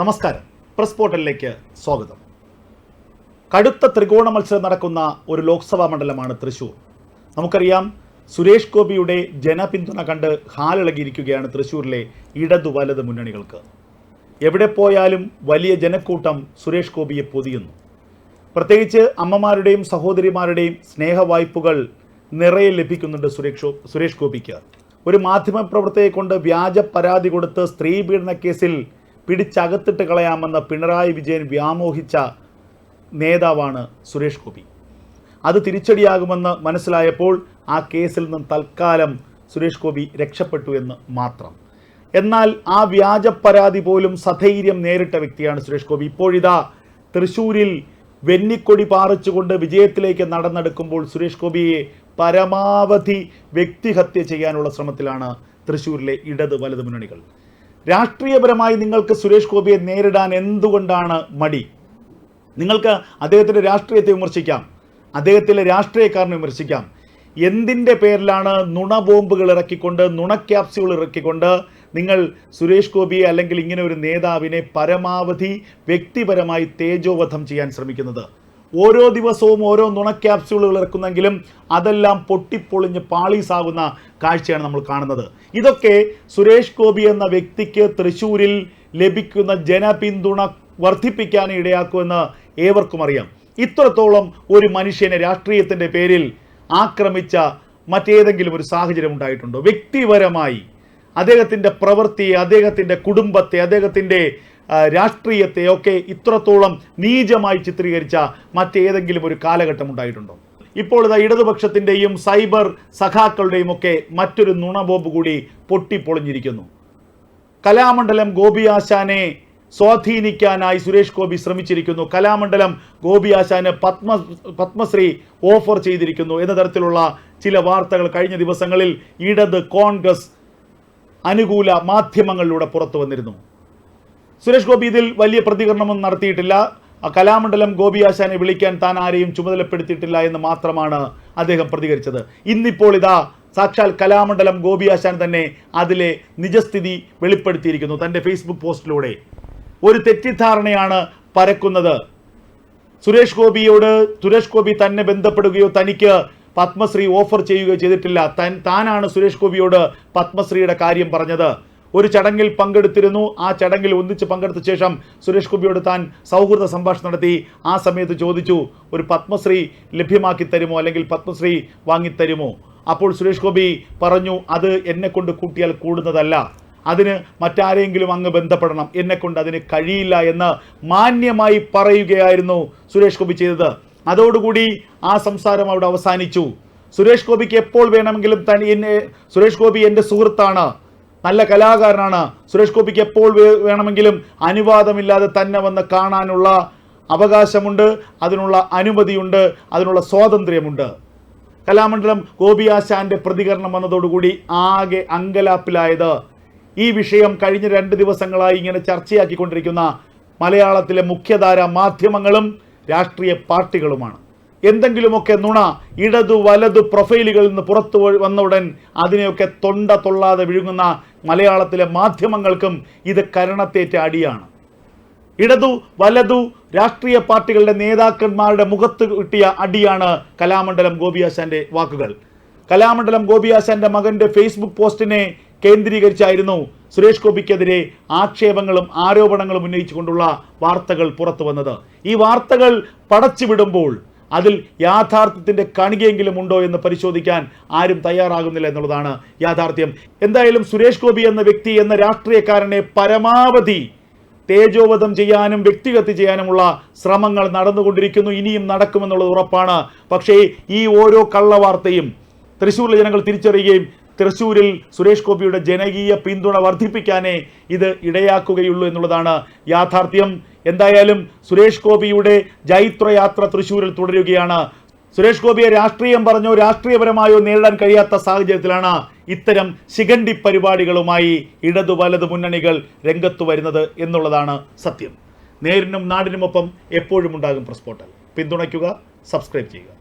നമസ്കാരം. പ്രസ് പോർട്ടലിലേക്ക് സ്വാഗതം. കടുത്ത ത്രികോണ മത്സരം നടക്കുന്ന ഒരു ലോക്സഭാ മണ്ഡലമാണ് തൃശൂർ. നമുക്കറിയാം സുരേഷ് ഗോപിയുടെ ജനപിന്തുണ കണ്ട് ഹാലിളകിയിരിക്കുകയാണ് തൃശൂരിലെ ഇടതു വലത് മുന്നണികൾക്ക്. എവിടെ പോയാലും വലിയ ജനക്കൂട്ടം സുരേഷ് ഗോപിയെ പൊതിയുന്നു. പ്രത്യേകിച്ച് അമ്മമാരുടെയും സഹോദരിമാരുടെയും സ്നേഹവായ്പകൾ നിറയെ ലഭിക്കുന്നുണ്ട് സുരേഷ് സുരേഷ് ഗോപിക്ക്. ഒരു മാധ്യമപ്രവർത്തകയെ കൊണ്ട് വ്യാജ പരാതി കൊടുത്ത് സ്ത്രീ പീഡന കേസിൽ പിടിച്ചകത്തിട്ട് കളയാമെന്ന പിണറായി വിജയൻ വ്യാമോഹിച്ച നേതാവാണ് സുരേഷ് ഗോപി. അത് തിരിച്ചടിയാകുമെന്ന് മനസ്സിലായപ്പോൾ ആ കേസിൽ നിന്നും തൽക്കാലം സുരേഷ് ഗോപി രക്ഷപ്പെട്ടു എന്ന് മാത്രം. എന്നാൽ ആ വ്യാജ പരാതി പോലും സധൈര്യം നേരിട്ട വ്യക്തിയാണ് സുരേഷ് ഗോപി. ഇപ്പോഴിതാ തൃശൂരിൽ വെന്നിക്കൊടി പാറിച്ചുകൊണ്ട് വിജയത്തിലേക്ക് നടന്നെടുക്കുമ്പോൾ സുരേഷ് ഗോപിയെ പരമാവധി വ്യക്തിഹത്യ ചെയ്യാനുള്ള ശ്രമത്തിലാണ് തൃശൂരിലെ ഇടത് വലത് മുന്നണികൾ. രാഷ്ട്രീയപരമായി നിങ്ങൾക്ക് സുരേഷ് ഗോപിയെ നേരിടാൻ എന്തുകൊണ്ടാണ് മടി? നിങ്ങൾക്ക് അദ്ദേഹത്തിന്റെ രാഷ്ട്രീയത്തെ വിമർശിക്കാം. അദ്ദേഹത്തിലെ രാഷ്ട്രീയക്കാരനെ വിമർശിക്കാം. എന്തിന്റെ പേരിലാണ് നുണ ബോംബുകൾ ഇറക്കിക്കൊണ്ട് നുണ ക്യാപ്സ്യൂൾ ഇറക്കിക്കൊണ്ട് നിങ്ങൾ സുരേഷ് ഗോപിയെ അല്ലെങ്കിൽ ഇങ്ങനെ ഒരു നേതാവിനെ പരമാവധി വ്യക്തിപരമായി തേജോവധം ചെയ്യാൻ ശ്രമിക്കുന്നത്? ഓരോ ദിവസവും ഓരോ നുണ ക്യാപ്സ്യൂളുകൾ ഇറക്കുന്നെങ്കിലും അതെല്ലാം പൊട്ടിപ്പൊളിഞ്ഞ് പാളീസാകുന്ന കാഴ്ചയാണ് നമ്മൾ കാണുന്നത്. ഇതൊക്കെ സുരേഷ് ഗോപി എന്ന വ്യക്തിക്ക് തൃശ്ശൂരിൽ ലഭിക്കുന്ന ജനപിന്തുണ വർദ്ധിപ്പിക്കാൻ ഇടയാക്കുമെന്ന് ഏവർക്കും അറിയാം. ഇത്രത്തോളം ഒരു മനുഷ്യനെ രാഷ്ട്രീയത്തിന്റെ പേരിൽ ആക്രമിച്ച മറ്റേതെങ്കിലും ഒരു സാഹചര്യം ഉണ്ടായിട്ടുണ്ടോ? വ്യക്തിപരമായി അദ്ദേഹത്തിന്റെ പ്രവൃത്തി അദ്ദേഹത്തിന്റെ കുടുംബത്തെ അദ്ദേഹത്തിന്റെ രാഷ്ട്രീയത്തെ ഒക്കെ ഇത്രത്തോളം നീചമായി ചിത്രീകരിച്ച മറ്റേതെങ്കിലും ഒരു കാലഘട്ടം ഉണ്ടായിട്ടുണ്ടോ? ഇപ്പോൾ ഇതാ ഇടതുപക്ഷത്തിന്റെയും സൈബർ സഖാക്കളുടെയും ഒക്കെ മറ്റൊരു നുണബോംബ് കൂടി പൊട്ടിപ്പൊളിഞ്ഞിരിക്കുന്നു. കലാമണ്ഡലം ഗോപി ആശാനെ സ്വാധീനിക്കാനായി സുരേഷ് ഗോപി ശ്രമിച്ചിരിക്കുന്നു. കലാമണ്ഡലം ഗോപി ആശാന് പത്മ പത്മശ്രീ ഓഫർ ചെയ്തിരിക്കുന്നു എന്ന തരത്തിലുള്ള ചില വാർത്തകൾ കഴിഞ്ഞ ദിവസങ്ങളിൽ ഇടത് കോൺഗ്രസ് അനുകൂല മാധ്യമങ്ങളിലൂടെ പുറത്തു വന്നിരുന്നു. സുരേഷ് ഗോപി ഇതിൽ വലിയ പ്രതികരണമൊന്നും നടത്തിയിട്ടില്ല. കലാമണ്ഡലം ഗോപി ആശാനെ വിളിക്കാൻ താൻ ആരെയും ചുമതലപ്പെടുത്തിയിട്ടില്ല എന്ന് മാത്രമാണ് അദ്ദേഹം പ്രതികരിച്ചത്. ഇന്നിപ്പോൾ ഇതാ സാക്ഷാൽ കലാമണ്ഡലം ഗോപി ആശാൻ തന്നെ അതിലെ നിജസ്ഥിതി വെളിപ്പെടുത്തിയിരിക്കുന്നു തന്റെ ഫേസ്ബുക്ക് പോസ്റ്റിലൂടെ. ഒരു തെറ്റിദ്ധാരണയാണ് പരക്കുന്നത്. സുരേഷ് ഗോപിയോട് സുരേഷ് ഗോപി തന്നെ ബന്ധപ്പെടുകയോ തനിക്ക് പത്മശ്രീ ഓഫർ ചെയ്യുകയോ ചെയ്തിട്ടില്ല. താൻ താനാണ് സുരേഷ് ഗോപിയോട് പത്മശ്രീയുടെ കാര്യം പറഞ്ഞത്. ഒരു ചടങ്ങിൽ പങ്കെടുത്തിരുന്നു. ആ ചടങ്ങിൽ ഒന്നിച്ച് പങ്കെടുത്ത ശേഷം സുരേഷ് ഗോപിയോട് താൻ സൗഹൃദ സംഭാഷണം നടത്തി. ആ സമയത്ത് ചോദിച്ചു ഒരു പത്മശ്രീ ലഭ്യമാക്കി തരുമോ? അല്ലെങ്കിൽ പത്മശ്രീ വാങ്ങിത്തരുമോ അപ്പോൾ സുരേഷ് ഗോപി പറഞ്ഞു അത് എന്നെ കൊണ്ട് കൂട്ടിയാൽ കൂടുന്നതല്ല. അതിന് മറ്റാരെങ്കിലും അങ്ങ് ബന്ധപ്പെടണം. എന്നെക്കൊണ്ട് അതിന് കഴിയില്ല എന്ന് മാന്യമായി പറയുകയായിരുന്നു സുരേഷ് ഗോപി ചെയ്തത്. അതോടുകൂടി ആ സംസാരം അവിടെ അവസാനിച്ചു. സുരേഷ് ഗോപിക്ക് എപ്പോൾ വേണമെങ്കിലും തനി എന്നെ സുരേഷ് ഗോപി എന്റെ സുഹൃത്താണ്. നല്ല കലാകാരനാണ്. സുരേഷ് ഗോപിക്ക് എപ്പോൾ വേണമെങ്കിലും അനുവാദമില്ലാതെ തന്നെ വന്ന് കാണാനുള്ള അവകാശമുണ്ട്. അതിനുള്ള അനുമതിയുണ്ട്. അതിനുള്ള സ്വാതന്ത്ര്യമുണ്ട്. കലാമണ്ഡലം ഗോപി ആശാന്റെ പ്രതികരണം വന്നതോടുകൂടി ആകെ അങ്കലാപ്പിലായത്. ഈ വിഷയം കഴിഞ്ഞ രണ്ട് ദിവസങ്ങളായി ഇങ്ങനെ ചർച്ചയാക്കിക്കൊണ്ടിരിക്കുന്ന മലയാളത്തിലെ മുഖ്യധാര മാധ്യമങ്ങളും രാഷ്ട്രീയ പാർട്ടികളുമാണ്. എന്തെങ്കിലുമൊക്കെ നുണ ഇടതു വലതു പ്രൊഫൈലുകളിൽ നിന്ന് പുറത്തു വന്ന ഉടൻ അതിനെയൊക്കെ തൊണ്ട തൊള്ളാതെ വിഴുങ്ങുന്ന മലയാളത്തിലെ മാധ്യമങ്ങൾക്കും ഇത് കരണത്തേറ്റ അടിയാണ്. ഇടതു വലതു രാഷ്ട്രീയ പാർട്ടികളുടെ നേതാക്കന്മാരുടെ മുഖത്ത് കിട്ടിയ അടിയാണ് കലാമണ്ഡലം ഗോപിയാശാന്റെ വാക്കുകൾ. കലാമണ്ഡലം ഗോപിയാശാന്റെ മകന്റെ ഫേസ്ബുക്ക് പോസ്റ്റിനെ കേന്ദ്രീകരിച്ചായിരുന്നു സുരേഷ് ഗോപിക്കെതിരെ ആക്ഷേപങ്ങളും ആരോപണങ്ങളും ഉന്നയിച്ചുകൊണ്ടുള്ള വാർത്തകൾ പുറത്തു വന്നത്. ഈ വാർത്തകൾ പടച്ചുവിടുമ്പോൾ അതിൽ യാഥാർത്ഥ്യത്തിന്റെ കണികയെങ്കിലും ഉണ്ടോ എന്ന് പരിശോധിക്കാൻ ആരും തയ്യാറാകുന്നില്ല എന്നുള്ളതാണ് യാഥാർത്ഥ്യം. എന്തായാലും സുരേഷ് ഗോപി എന്ന വ്യക്തി എന്ന രാഷ്ട്രീയക്കാരനെ പരമാവധി തേജോവധം ചെയ്യാനും വ്യക്തിഗത ചെയ്യാനുമുള്ള ശ്രമങ്ങൾ നടന്നുകൊണ്ടിരിക്കുന്നു. ഇനിയും നടക്കുമെന്നുള്ളത് ഉറപ്പാണ്. പക്ഷേ ഈ ഓരോ കള്ളവാർത്തയും തൃശ്ശൂരിലെ ജനങ്ങൾ തിരിച്ചറിയുകയും തൃശ്ശൂരിൽ സുരേഷ് ഗോപിയുടെ ജനകീയ പിന്തുണ വർദ്ധിപ്പിക്കാനേ ഇത് ഇടയാക്കുകയുള്ളൂ എന്നുള്ളതാണ് യാഥാർത്ഥ്യം. എന്തായാലും സുരേഷ് ഗോപിയുടെ ജൈത്രയാത്ര തൃശ്ശൂരിൽ തുടരുകയാണ്. സുരേഷ് ഗോപിയെ രാഷ്ട്രീയം പറഞ്ഞോ രാഷ്ട്രീയപരമായോ നേരിടാൻ കഴിയാത്ത സാഹചര്യത്തിലാണ് ഇത്തരം ശിഖണ്ഡി പരിപാടികളുമായി ഇടതു വലതു മുന്നണികൾ രംഗത്തു വരുന്നത് എന്നുള്ളതാണ് സത്യം. നേരിനും നാടിനുമൊപ്പം എപ്പോഴും ഉണ്ടാകും പ്രസ് പോർട്ടൽ പിന്തുണയ്ക്കുക സബ്സ്ക്രൈബ് ചെയ്യുക.